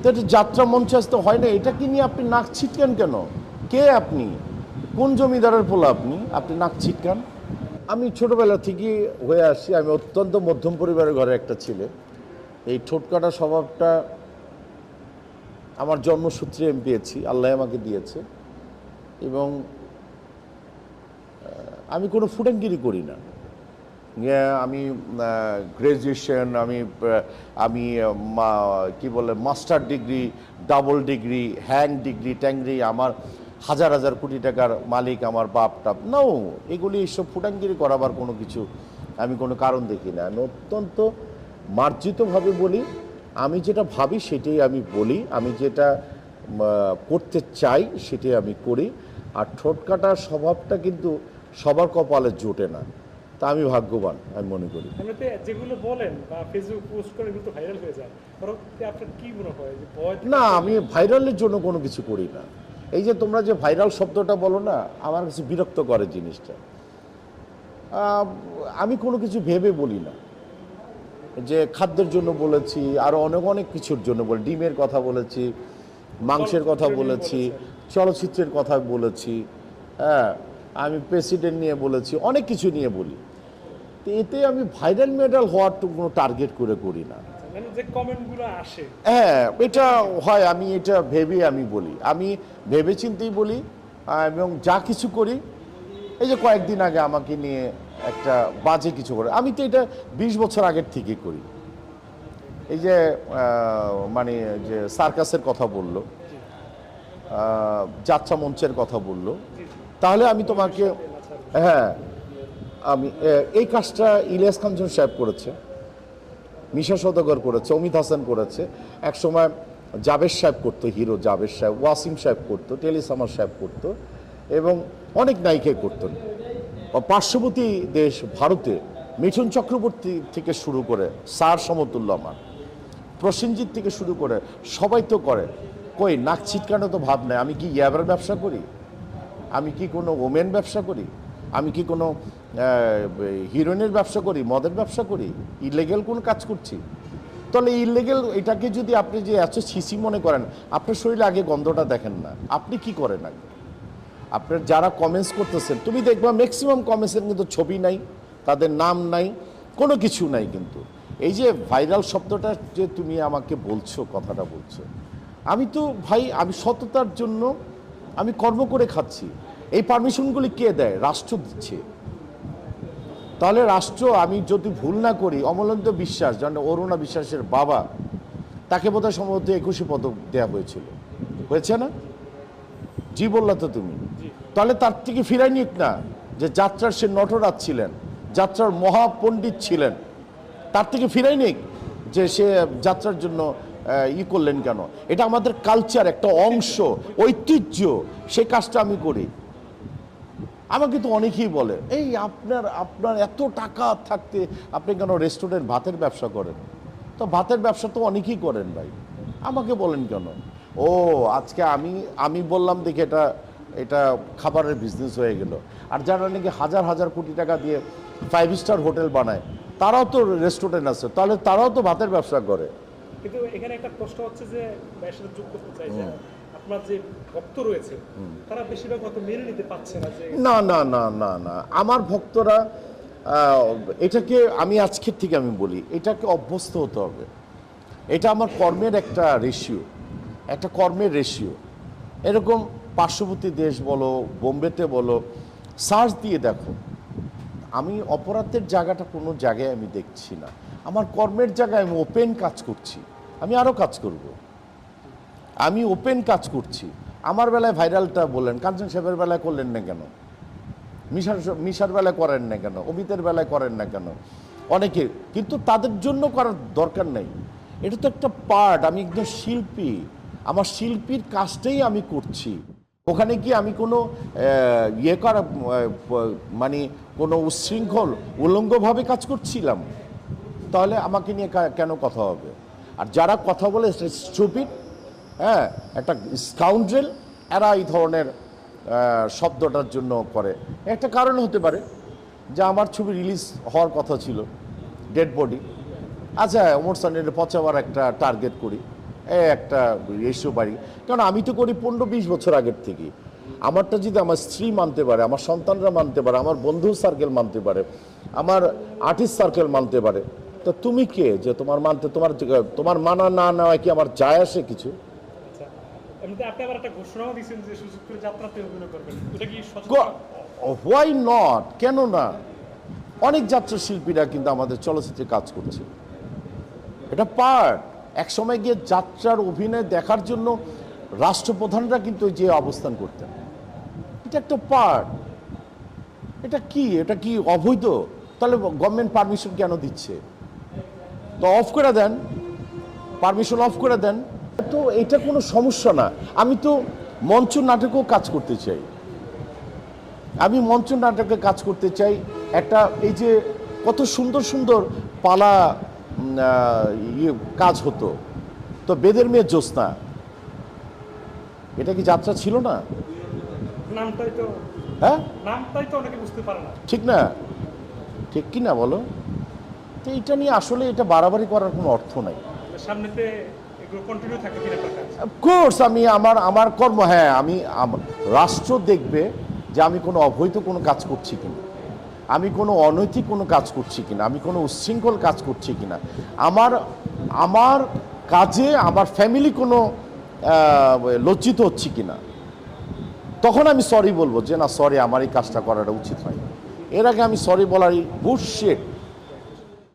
তো এটা যাত্রা মঞ্চাস তো হয় না, এটা কি নিয়ে আপনি নাক ছিটকেন কেন? কে আপনি? কোন জমিদারের পোলা আপনি? আপনি নাক ছিটকান? আমি ছোটবেলা থেকে হয়ে আসছি আমি অত্যন্ত মধ্যম পরিবারের ঘরে একটা ছেলে। এই ঠোঁটকাটা স্বভাবটা আমার জন্মসূত্রে আমি পেয়েছি, আল্লাহ আমাকে দিয়েছে। এবং আমি কোনো ফুটাঙ্গিরি করি না। আমি গ্র্যাজুয়েশন আমি আমি কি বলে মাস্টার ডিগ্রি ডাবল ডিগ্রি হ্যাং ডিগ্রি ট্যাংরি আমার হাজার হাজার কোটি টাকার মালিক আমার বাপ টাপ। নাও এগুলি এইসব ফুটাঙ্গিরি করাবার কোনো কিছু আমি কোনো কারণ দেখি না। আমি অত্যন্ত মার্জিতভাবে বলি, আমি যেটা ভাবি সেটাই আমি বলি, আমি যেটা করতে চাই সেটাই আমি করি। আর ঠোঁট কাটার স্বভাবটা কিন্তু সবার কপালে জোটে না। তা আমি ভাগ্যবান আমি মনে করি। যেগুলো বলেন বা ফেসবুক পোস্ট করে এগুলো ভাইরাল হয়ে যায়। আপনার কি মনে হয় না আমি ভাইরালের জন্য কোনো কিছু করি না। এই যে তোমরা যে ভাইরাল শব্দটা বলো না আমার কাছে বিরক্ত করে জিনিসটা। আমি কোনো কিছু ভেবে বলি না। যে খাদ্যের জন্য বলেছি আরও অনেক অনেক কিছুর জন্য বলি ডিমের কথা বলেছি মাংসের কথা বলেছি চলচ্চিত্রের কথা বলেছি হ্যাঁ। আমি প্রেসিডেন্ট নিয়ে বলেছি অনেক কিছু নিয়ে বলি। তো এতে আমি ভাইরাল মেডাল হওয়ার তো কোনো টার্গেট করে করি না। মানে যে কমেন্টগুলো আসে। হ্যাঁ এটা হয় আমি এটা ভেবে আমি বলি। আমি ভেবে চিন্তেই বলি এবং যা কিছু করি এই যে কয়েকদিন আগে আমাকে নিয়ে একটা বাজে কিছু করে। আমি তো এটা বিশ বছর আগের থেকে করি। এই যে মানে যে সার্কাসের কথা বলল যাত্রা মঞ্চের কথা বলল তাহলে আমি তোমাকে হ্যাঁ আমি এই কাজটা ইলিয়াস খানজন সাহেব করেছে, মিশা সদাগর করেছে, অমিত হাসান করেছে এক সময় জাবের সাহেব করতো, হিরো জাবের সাহেব, ওয়াসিম সাহেব করতো টেলিসামার সাহেব করতো, এবং অনেক নায়িকাই করতেন। পার্শ্ববর্তী দেশ ভারতে মিঠুন চক্রবর্তী থেকে শুরু করে সার সমতুল্য আমার, প্রসেনজিৎ থেকে শুরু করে সবাই তো করে। কই, নাক ছিটকানো তো ভাব নেই, আমি কি ইয়াবার ব্যবসা করি? আমি কি কোনো ওমেন ব্যবসা করি? আমি কি কোনো হিরোইনের ব্যবসা করি? মদের ব্যবসা করি? ইলিগেল কোন কাজ করছি? তাহলে ইলিগেল এটাকে যদি আপনি যে এত সিসি মনে করেন, আপনার শরীরে আগে গন্ধটা দেখেন না। আপনি কি করেন আগে? আপনার যারা কমেন্টস করতেছেন, তুমি দেখবা ম্যাক্সিমাম কমেন্টসের কিন্তু ছবি নাই, তাদের নাম নাই, কোনো কিছু নাই কিন্তু। এই যে ভাইরাল শব্দটা যে তুমি আমাকে বলছো, কথাটা বলছো, আমি তো ভাই, আমি সততার জন্য আমি কর্ম করে খাচ্ছি। এই পারমিশনগুলি কে দেয়? রাষ্ট্র দিচ্ছে। তাহলে রাষ্ট্র আমি যদি ভুল না করি অমলেন্দ্র বিশ্বাস যেন অরুণা বিশ্বাসের বাবা তাকে বোধহয় সম্ভবত একুশে পদক দেওয়া হয়েছিল। হয়েছে না? জি বললা তো তুমি। তাহলে তার থেকে ফিরাই নিক না যে যাত্রার সে নটরাজ ছিলেন যাত্রার মহাপণ্ডিত ছিলেন। তার থেকে ফিরাই নিক যে সে যাত্রার জন্য ই করলেন কেন? এটা আমাদের কালচার একটা অংশ, ঐতিহ্য। সে কাজটা আমি করি। আমাকে তো অনেকেই বলে, এই আপনার আপনার এত টাকা থাকতে আপনি কেন রেস্টুরেন্ট ভাতের ব্যবসা করেন? তো ভাতের ব্যবসা তো অনেকেই করেন ভাই। আমাকে বলেন কেন? ও, আজকে আমি আমি বললাম দেখি এটা এটা খাবারের বিজনেস হয়ে গেল। আর যারা নাকি হাজার হাজার কোটি টাকা দিয়ে ফাইভ স্টার হোটেল বানায়, তারাও তো রেস্টুরেন্ট আছে। তাহলে তারাও তো ভাতের ব্যবসা করে। কিন্তু এখানে একটা প্রশ্ন হচ্ছে যে ভাইয়ের সাথে যোগ করতে চাই যে আপনার যে ভক্ত রয়েছে তারা বেশিরভাগ হয়তো মেনে নিতে পারছে না যে না না না না না। আমার ভক্তরা এটাকে আমি আজকের থেকে আমি বলি এটাকে অভ্যস্ত হতে হবে। এটা আমার কর্মের একটা রেশিও একটা কর্মের রেশিও এরকম পার্শ্ববর্তী দেশ বলো বোম্বেতে বলো সার্চ দিয়ে দেখো। আমি অপরাধের জায়গাটা কোনো জায়গায় আমি দেখছি না। আমার কর্মের জায়গায় আমি ওপেন কাজ করছি। আমি আরও কাজ করব। আমি ওপেন কাজ করছি। আমার বেলায় ভাইরালটা বললেন, কাঞ্চন সাহেবের বেলায় করলেন না কেন? মিশার মিশার বেলায় করেন না কেন? অমিতের বেলায় করেন না কেন? অনেকে, কিন্তু তাদের জন্য করার দরকার নেই। এটা তো একটা পার্ট আমি একজন শিল্পী। আমার শিল্পীর কাজটাই আমি করছি। ওখানে কি আমি কোনো ইয়ে করা মানে কোনো উচ্ছৃঙ্খল, উলঙ্গভাবে কাজ করছিলাম? তাহলে আমাকে নিয়ে কেন কথা হবে? আর যারা কথা বলে স্টুপিড হ্যাঁ একটা স্কাউন্ড্রেল এরা এই ধরনের শব্দটার জন্য করে। একটা কারণ হতে পারে যে আমার ছবি রিলিজ হওয়ার কথা ছিল ডেড বডি আচ্ছা ওমর সানের পচাবার একটা টার্গেট করি, এ একটা রেশিও বাড়ি। কারণ আমি তো করি পনেরো বিশ বছর আগের থেকে আমারটা যদি আমার স্ত্রী মানতে পারে, আমার সন্তানরা মানতে পারে, আমার বন্ধু সার্কেল মানতে পারে, আমার আর্টিস্ট সার্কেল মানতে পারে তো তুমি কে? যে তোমার মানতে তোমার তোমার মানা না নেওয়া কি আমার যায় আসে কিছু? আচ্ছা হোয়াই নট কেন না? অনেক যাত্রা শিল্পীরা কিন্তু আমাদের চলচ্চিত্রে কাজ করছে। এটা পার্ট এক সময় গিয়ে যাত্রার অভিনয় দেখার জন্য রাষ্ট্রপ্রধানরা কিন্তু যে অবস্থান করতেন। এটা একটা পার্ট এটা কি? এটা কি অবৈধ? তাহলে গভর্নমেন্ট পারমিশন কেন দিচ্ছে? তো অফ করে দেন পারমিশন অফ করে দেন। তো এটা কোনো সমস্যা না। আমি তো মঞ্চ নাটকেও কাজ করতে চাই। আমি মঞ্চ নাটকে কাজ করতে চাই। একটা এই যে কত সুন্দর সুন্দর পালা ইয়ে কাজ হতো। তো বেদের মেয়ে জ্যোৎস্না। এটা কি যাত্রা ছিল না? হ্যাঁ? নামটাই তো বুঝতে পারে না। ঠিক না? ঠিক কি না বলো? তো এটা নিয়ে আসলে এটা বাড়াবাড়ি করার কোনো অর্থ নাই। সামনেতে কাছে? কোর্স আমি আমার আমার কর্ম হ্যাঁ আমি রাষ্ট্র দেখবে যে আমি কোনো অবৈধ কোনো কাজ করছি কিনা। আমি কোনো অনৈতিক কোনো কাজ করছি কিনা। আমি কোনো উচ্ছৃঙ্খল কাজ করছি কিনা। আমার আমার কাজে আমার ফ্যামিলি কোনো লজ্জিত হচ্ছে কিনা। তখন আমি সরি বলব যে না সরি আমার এই কাজটা করাটা উচিত হয় এর আগে আমি সরি বলার বুশ